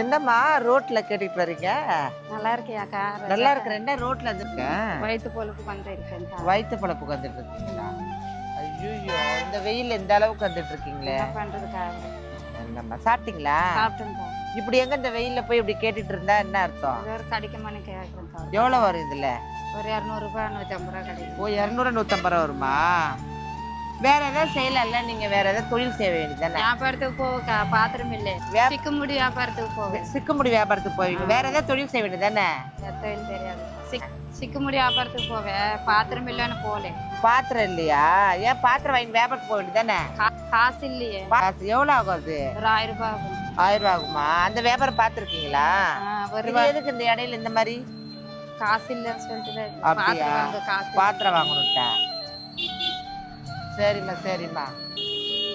என்னம்மா ரோட்ல கேட்டுட்டு வர்றீங்க? நல்லா இருக்கியாக்கா நல்லா இருக்கிற என்ன ரோட்ல வந்துருக்கேன். வயிற்று பொழுப்பு வந்து இருக்கேன் வயிற்று பழப்புக்கு வந்துட்டு இருக்கீங்களா ஐயோ இந்த வெயில் இந்த அளவுக்கு வந்துட்டு இருக்கீங்களே பண்றதுக்கா? என்னம்மா சாப்பிட்டீங்களா? சாப்பிட்டேன்க்கா. இப்படி எங்க இந்த வெயில்ல போய் இப்படி கேட்டுட்டு இருந்தா என்ன அர்த்தம்? ஒரு கிடைக்குமான்னு கேட்குறேன்க்கா எவ்வளவு வரும் இதுல? ஒரு இரநூறுபா நூற்றம்பது ரூபா கிடைக்கும். ஓ இரநூறு நூத்தம்பது ரூபா வருமா? வேற ஏதாவது செய்யலாம்ல? நீங்க வேற ஏதாவது தொழில் செய்ய வேண்டியதானே வியாபாரத்துக்கு போவக்கா பாத்திரம் இல்லை. வியா- சிக்க முடி வியாபாரத்துக்கு போவேன் சிக்குமுடி வியாபாரத்துக்கு போவீங்க. வேற ஏதாவது தொழில் செய்ய வேண்டியதானே தொழில் தெரியாது. சிக் சிக்க முடி வியாபாரத்துக்கு போவேன் பாத்திரம் இல்லைன்னு போகல. பாத்திரம் இல்லையா? ஏன் பாத்திரம் வாங்கி வியாபாரத்துக்கு போக வேண்டியதானே காசு இல்லையே. காசு எவ்வளவு ஆகும் அது? ஒரு ஆயிரம் ரூபாய் ஆகும். ஆயிரம் ரூபா ஆகுமா? அந்த வியாபாரம் பார்த்துருக்கீங்களா எதுக்கு இந்த இடையில இந்த மாதிரி? காசு இல்லைன்னு சொல்லிட்டு. பாத்திரம் வாங்கணும்ட்டா. சரிம்மா சரிம்மா.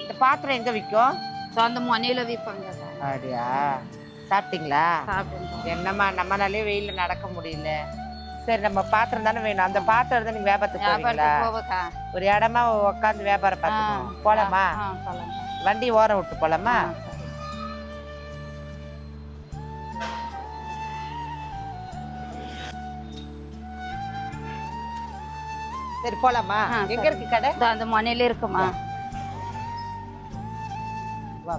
இந்த பாத்திரம் எங்க விற்கும் சொந்த மனையில விற்பாங்க அப்படியா? சாப்பிட்டீங்களா? சாப்பிட்டு என்னம்மா நம்மளாலே வெயில்ல நடக்க முடியல. சரி நம்ம பாத்திரம் தானே வேணும். அந்த பாத்திரம் தான் நீங்க வியாபாரத்துக்கு போவீங்களா? ஒரு இடமா உட்காந்து வியாபாரம் ஆ போலாம்? வண்டி ஓரம் விட்டு போலாமா? சரி போலாமா? எங்க. இருக்கு கடை? அந்த மனையில இருக்குமா? வா.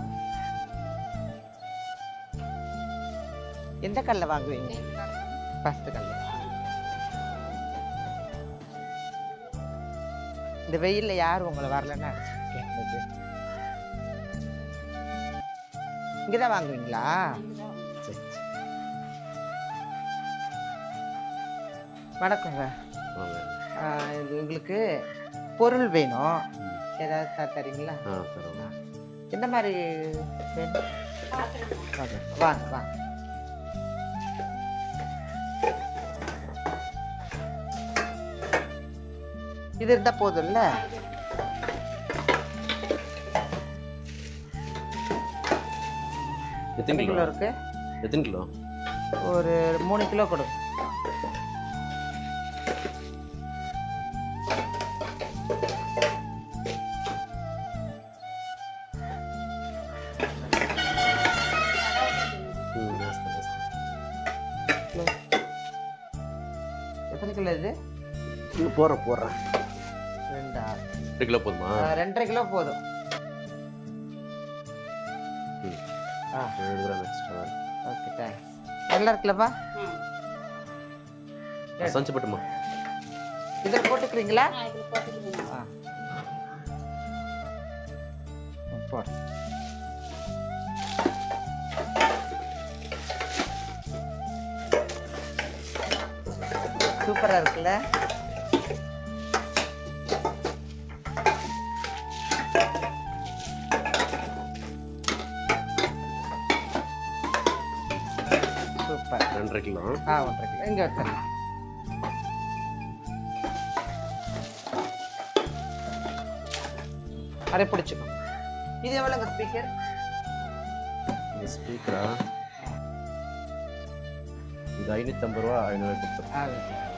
எந்த கல்ல வாங்குவீங்க? ஃபர்ஸ்ட் கல்ல. இந்த வெயில்ல யார் உங்களை வரலன்னு இங்கதான் வாங்குவீங்களா. வணக்கங்க. உங்களுக்கு பொருள் வேணும். ஏதாவது த- தரீங்களா? ஆ எந்த மாதிரி வேணும்? வாங்க வாங்க. வாங்க இது இருந்தா போதும்ல? எத்தனை கிலோ இருக்கு? எத்தனை கிலோ? ஒரு மூணு கிலோ கொடு. கிலோ இது? இது போடுறேன் ரெண்டா? ரெண்டு கிலோ போதுமா? ஆ, ரெண்டரை கிலோ போதும். ஆ. ரெண்டு கிராம் எக்ஸ்ட்ரா ஓகே தேங்க்ஸ் நல்லா இருக்குல்லப்பா? சஞ்சு பட்டுமா இதில் போட்டுக்கிறீங்களா? ஆ ம், போடு. சூப்பரா இருக்குல்ல? சூப்பர். ரெண்டரை கிலோ ஆ ஒன்றரை கிலோ இங்கே வச்சிடலாம். அரை பிடிச்சிக்கோ. இது எவ்வளோங்க ஸ்பீக்கர் இந்த ஸ்பீக்கரா இது ஐநூற்றம்பது ரூபா ஐநூறு கொடுத்துருங்க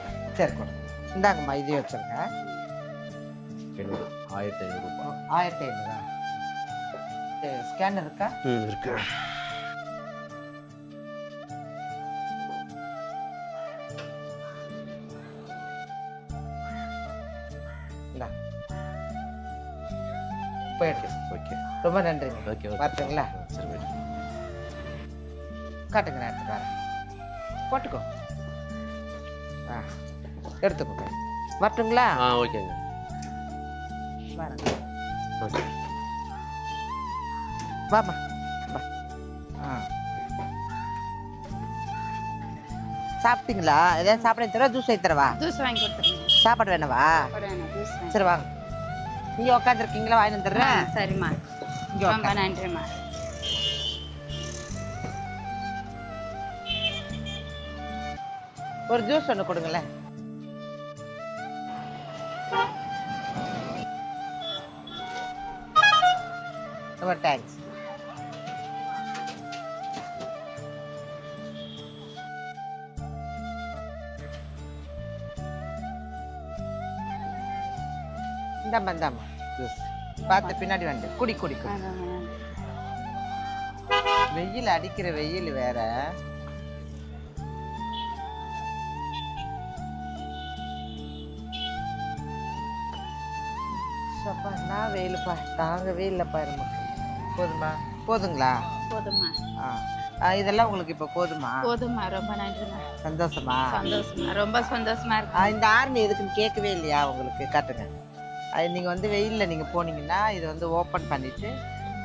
சரி கொடு இந்தாங்கம்மா இதையும் வச்சிருங்க. ஆயிரத்தி ஐநூறுரூபா ஆயிரத்தி ஐநூறா? ஸ்கேனர் இருக்கா? இருக்கு. ஓகே. ரொம்ப நன்றிங்க. ஓகே பார்த்துங்களா சரி. காட்டுங்க நான் எடுத்து வரேன். போட்டுக்கோ. ஆ. எடுத்துக்கோ வரட்டுங்களா? ஆ ஓகேங்க. ஓகே. வாமா வா. ஆ. சாப்பிட்டீங்களா? ஏதாவது சாப்பிட தரவா? ஜூஸ் தரவா? ஜூஸ் வாங்கி கொடுத்துருங்க. சாப்பாடு வேணவா? சரி வாங்க நீங்க உட்காந்துருக்கீங்களா வாங்கி வந்துடுறேன். சரிம்மா. இங்க ரொம்ப உட்காரு. நன்றிம்மா. ஒரு ஜூஸ் ஒன்று கொடுங்களேன். ரொம்ப தேங்க்ஸ் இந்தாம்மா இந்தாம்மா. பார்த்து பின்னாடி வந்து. குடி குடி. வெயில் அடிக்கிற வெயில் வேற. சப்பா, என்ன வெயிலுப்பா? தாங்கவே இல்லைப்பா நமக்கு போதுமா? போதுங்களா? போதுமா ஆ. இதெல்லாம் உங்களுக்கு இப்போ போதுமா? போதுமா ரொம்ப நன்றிமா சந்தோஷமா? சந்தோஷமா ரொம்ப சந்தோஷமா இருக்கு. ஆ, இந்த ஆர்மி எதுக்குன்னு கேட்கவே இல்லையா உங்களுக்கு? காட்டுங்க. அது நீங்கள் வந்து வெயிலில் நீங்கள் போனீங்கன்னா இது வந்து ஓப்பன் பண்ணிவிட்டு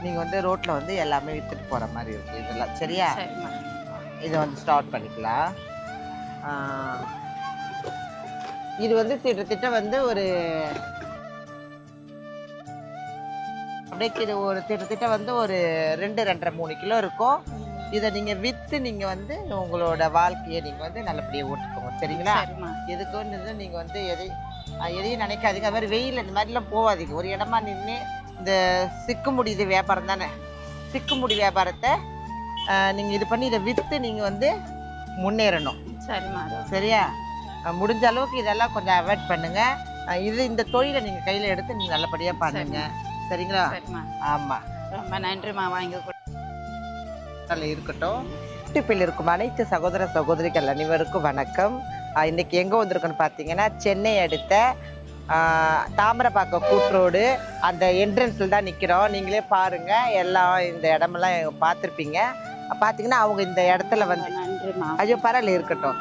நீங்கள் வந்து ரோட்டில் வந்து எல்லாமே விற்றுட்டு போகிற மாதிரி இருக்குது இதெல்லாம். சரியா? சரிம்மா. இதை வந்து ஸ்டார்ட் பண்ணிக்கலாம். ஆ, இது வந்து கிட்டத்தட்ட வந்து ஒரு அப்படியே கிட்ட- ஒரு கிட்டத்தட்ட வந்து ஒரு ரெண்டு ரெண்டரை மூணு கிலோ இருக்கும். இதை நீங்கள் விற்று நீங்கள் வந்து உங்களோட வாழ்க்கையை நீங்கள் வந்து நல்லபடியாக ஓட்டிக்கோங்க. சரிங்களா? சரிம்மா. எதுக்கு வந்து நீங்கள் வந்து எதை எதையும் நினைக்காதீங்க. அது மாதிரி வெயில் இந்த மாதிரிலாம் போகாதீங்க ஒரு இடமா நின்று இந்த சிக்கு முடியுது வியாபாரம் தானே? சிக்கு முடி வியாபாரத்தை நீங்கள் இது பண்ணி இதை விற்று நீங்கள் வந்து முன்னேறணும். சரிம்மா. சரியா? முடிஞ்ச அளவுக்கு இதெல்லாம் கொஞ்சம் அவாய்ட் பண்ணுங்க. அஹ் இது இந்த தொழிலை நீங்கள் கையில் எடுத்து நீங்கள் நல்லபடியாக பண்ணுங்க. சரிங்களா? ஆமாம் ரொம்ப நன்றிம்மா வாங்கி நல்ல இருக்கட்டும். யூடியூப்பில் இருக்கும் அனைத்து சகோதர சகோதரிகள் அனைவருக்கும் வணக்கம். ஆஹ் இன்னைக்கு எங்கே வந்திருக்கோன்னு பார்த்தீங்கன்னா சென்னை அடுத்த ஆஹ் தாமிரபாக்கம் கூட்ரோடு அந்த என்ட்ரன்ஸில் தான் நிற்கிறோம் நீங்களே பாருங்க. எல்லாம் இந்த இடமெல்லாம் பார்த்துருப்பீங்க. பார்த்தீங்கன்னா அவங்க இந்த இடத்துல வந்து ஐயோ பரவாயில்ல இருக்கட்டும்.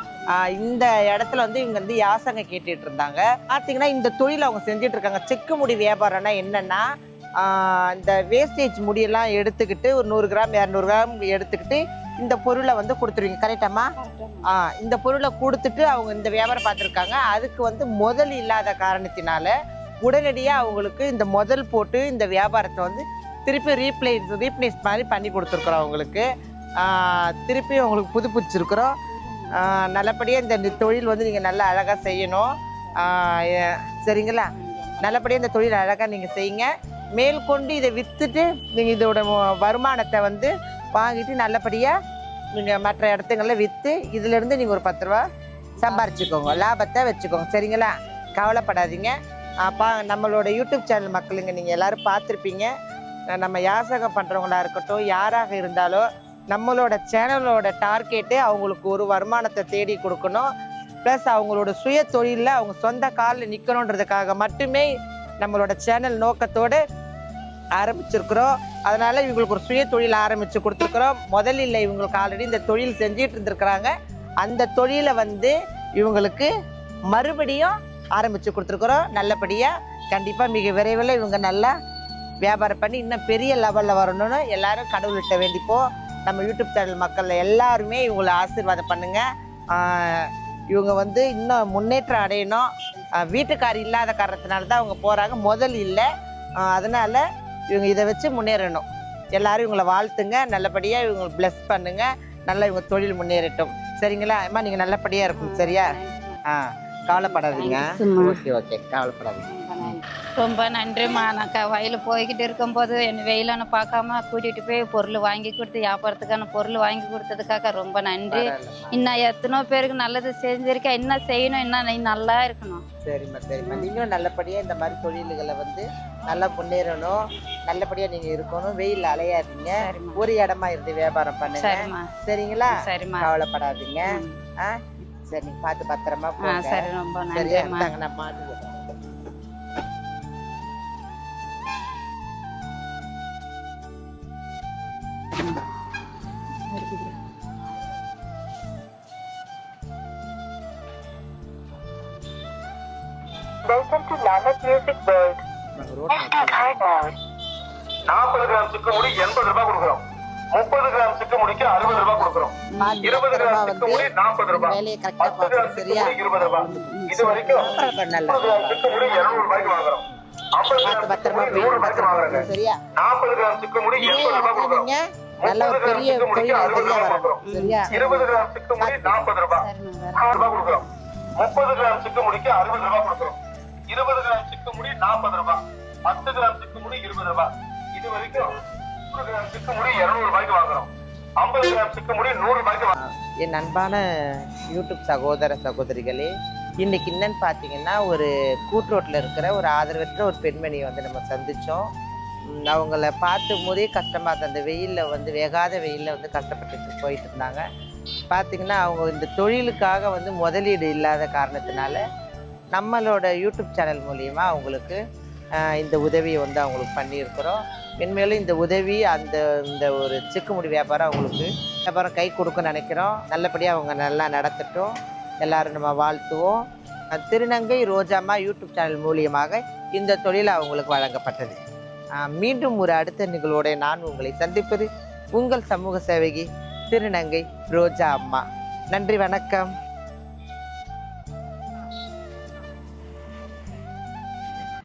இந்த இடத்துல வந்து இவங்க வந்து யாசங்க கேட்டுட்டு இருந்தாங்க. பார்த்தீங்கன்னா இந்த தொழில் அவங்க செஞ்சுட்டு இருக்காங்க. செக்கு முடி வியாபாரம்னா என்னன்னா இந்த வேஸ்டேஜ் முடியெல்லாம் எடுத்துக்கிட்டு ஒரு நூறு கிராம் இரநூறு கிராம் எடுத்துக்கிட்டு இந்த பொருளை வந்து கொடுத்துருவீங்க. கரெக்டாம்மா. ஆ இந்த பொருளை கொடுத்துட்டு அவங்க இந்த வியாபாரம் பார்த்துருக்காங்க. அதுக்கு வந்து முதல் இல்லாத காரணத்தினால உடனடியாக அவங்களுக்கு இந்த முதல் போட்டு இந்த வியாபாரத்தை வந்து திருப்பி ரீப்ளேஸ் ரீப்ளேஸ் மாதிரி பண்ணி கொடுத்துருக்குறோம் அவங்களுக்கு. திருப்பி அவங்களுக்கு புதுப்பிச்சிருக்கிறோம். நல்லபடியாக இந்த தொழில் வந்து நீங்கள் நல்லா அழகாக செய்யணும். சரிங்களா? நல்லபடியாக இந்த தொழில் அழகாக நீங்கள் செய்யுங்க. மேற்கொண்டு இதை விற்றுட்டு நீங்கள் இதோட வருமானத்தை வந்து வாங்கிட்டு நல்லபடியாக நீங்கள் மற்ற இடத்துங்களில் விற்று இதிலிருந்து நீங்கள் ஒரு பத்து ரூபா சம்பாரிச்சுக்கோங்க. லாபத்தை வச்சுக்கோங்க. சரிங்களா? கவலைப்படாதீங்க. அப்பா நம்மளோட யூடியூப் சேனல் மக்களுங்க நீங்கள் எல்லாரும் பார்த்துருப்பீங்க. நம்ம யாசகம் பண்ணுறவங்களா இருக்கட்டும் யாராக இருந்தாலும் நம்மளோட சேனலோட டார்கெட்டு அவங்களுக்கு ஒரு வருமானத்தை தேடி கொடுக்கணும். ப்ளஸ் அவங்களோட சுய தொழிலில் அவங்க சொந்த காலில் நிற்கணுன்றதுக்காக மட்டுமே நம்மளோட சேனல் நோக்கத்தோடு ஆரம்பிச்சிருக்கிறோம். அதனால இவங்களுக்கு ஒரு சுய தொழில் ஆரம்பித்து கொடுத்துருக்குறோம். முதலில் இவங்களுக்கு ஆல்ரெடி இந்த தொழில் செஞ்சிட்டு இருந்திருக்கிறாங்க. அந்த தொழிலை வந்து இவங்களுக்கு மறுபடியும் ஆரம்பித்து கொடுத்துருக்குறோம். நல்லபடியாக கண்டிப்பாக மிக விரைவில் இவங்க நல்லா வியாபாரம் பண்ணி இன்னும் பெரிய லெவலில் வரணும்னு எல்லாரும் கடவுள்கிட்ட வேண்டிப்போம். நம்ம யூடியூப் சேனல் மக்கள் எல்லாருமே இவங்களை ஆசீர்வாதம் பண்ணுங்கள் இவங்க வந்து இன்னும் முன்னேற்றம் அடையணும். வீட்டுக்கார் இல்லாத காரணத்தினால தான் அவங்க போகிறாங்க முதல் இல்லை. அதனால் இவங்க இதை வச்சு முன்னேறணும். எல்லாரும் இவங்களை வாழ்த்துங்க. நல்லபடியாக இவங்களை ப்ளஸ் பண்ணுங்க. நல்லா இவங்க தொழில் முன்னேறட்டும். சரிங்களா? அம்மா நீங்கள் நல்லபடியாக இருக்கும் சரியா? ஆ கவலைப்படாதீங்க. ஓகே ஓகே கவலைப்படாதீங்க. ரொம்ப நன்றி. நன்றிம்மா. நான் க வயலில் போய்கிட்டு இருக்கும்போது என் வெயிலான பார்க்காம கூட்டிகிட்டு போய் பொருள் வாங்கி கொடுத்து வியாபாரத்துக்கான பொருள் வாங்கி கொடுத்ததுக்காக ரொம்ப நன்றி. இன்னும் எத்தனோ பேருக்கு நல்லது செஞ்சிருக்கேன் என்ன செய்யணும் என்ன நீ நல்லா இருக்கணும். சரிம்மா சரிம்மா. நீங்களும் நல்லபடியாக இந்த மாதிரி தொழில்களை வந்து நல்லா முன்னேறணும். நல்லபடியாக நீங்கள் இருக்கணும். வெயில் அலையாதீங்க. ஒரு இடமா இருந்து வியாபாரம் பண்ணுங்க. சரிங்களா? சரிம்மா. கவலைப்படாதீங்க. ஆ? சரி பார்த்து பத்திரமா சரி ரொம்ப சரியா Lahat Music World. நாற்பது கிராம் சிக்கு முடி எண்பது ரூபாய் கொடுக்குறோம். முப்பது கிராம் சிக்கு முடிக்கு அறுபது ரூபாய் கொடுக்குறோம். இருபது கிராம் சிக்கு முடி நாற்பது ரூபாய். பத்து கிராம் சிக்கு முடி இருபது ரூபாய். இது வரைக்கும் முப்பது கிராம் சிக்கு முடி இருநூறு ரூபாய்க்கு வாங்குறோம். ஐம்பது கிராம் சிக்கு முடி நூறு போய் ரூபாய்க்கு வாங்குறாங்க. சரியா? நாற்பது கிராம் சிக்கு முடி எண்பது ரூபாய் கொடுக்குறோம். நல்ல ஒரு பெரிய இருபது கிராம் சிக்கு முடி நாற்பது ரூபாய். ரூபாய் கொடுக்குறோம். முப்பது கிராம் சிக்கு முடிக்கு அறுபது ரூபாய் கொடுக்குறோம். இருபது கிராம் சிக்கு முடி நாற்பது ரூபாய். பத்து கிராம் சிக்கு முடி இருபது ரூபாய். இது வரைக்கும் நூறு கிராம் சிக்கு முடி இருநூறு ரூபாய்க்கு வாங்குறோம். ஐம்பது கிராம் சிக்கு முடி நூறு ரூபாய்க்கு வாங்குறோம். என் அன்பான யூடியூப் சகோதர சகோதரிகளே இன்னைக்கு என்னன்னு பார்த்தீங்கன்னா ஒரு கூட்ரோட்டில் இருக்கிற ஒரு ஆதரவற்ற ஒரு பெண்மணியை வந்து நம்ம சந்தித்தோம் அவங்கள பார்த்து போதே கஷ்டமாக இருந்தது அந்த வெயிலில் வந்து வேகாத வெயிலில் வந்து கஷ்டப்பட்டு போயிட்டு இருந்தாங்க. பார்த்திங்கன்னா அவங்க இந்த தொழிலுக்காக வந்து முதலீடு இல்லாத காரணத்தினால நம்மளோட யூடியூப் சேனல் மூலியமாக அவங்களுக்கு இந்த உதவியை வந்து அவங்களுக்கு பண்ணியிருக்கிறோம். மென்மேலும் இந்த உதவி அந்த இந்த ஒரு சிக்குமுடி வியாபாரம் அவங்களுக்கு வியாபாரம் கை கொடுக்க நினைக்கிறோம். நல்லபடியாக அவங்க நல்லா நடத்தட்டும். எல்லோரும் நம்ம வாழ்த்துவோம். திருநங்கை ரோஜாமா யூடியூப் சேனல் மூலியமாக இந்த தொழில் அவங்களுக்கு வழங்கப்பட்டது. மீண்டும் ஒரு அடுத்த நிகழ்வோட நான் உங்களை சந்திப்பது உங்கள் சமூக சேவகி திருநங்கை ரோஜா அம்மா நன்றி வணக்கம்.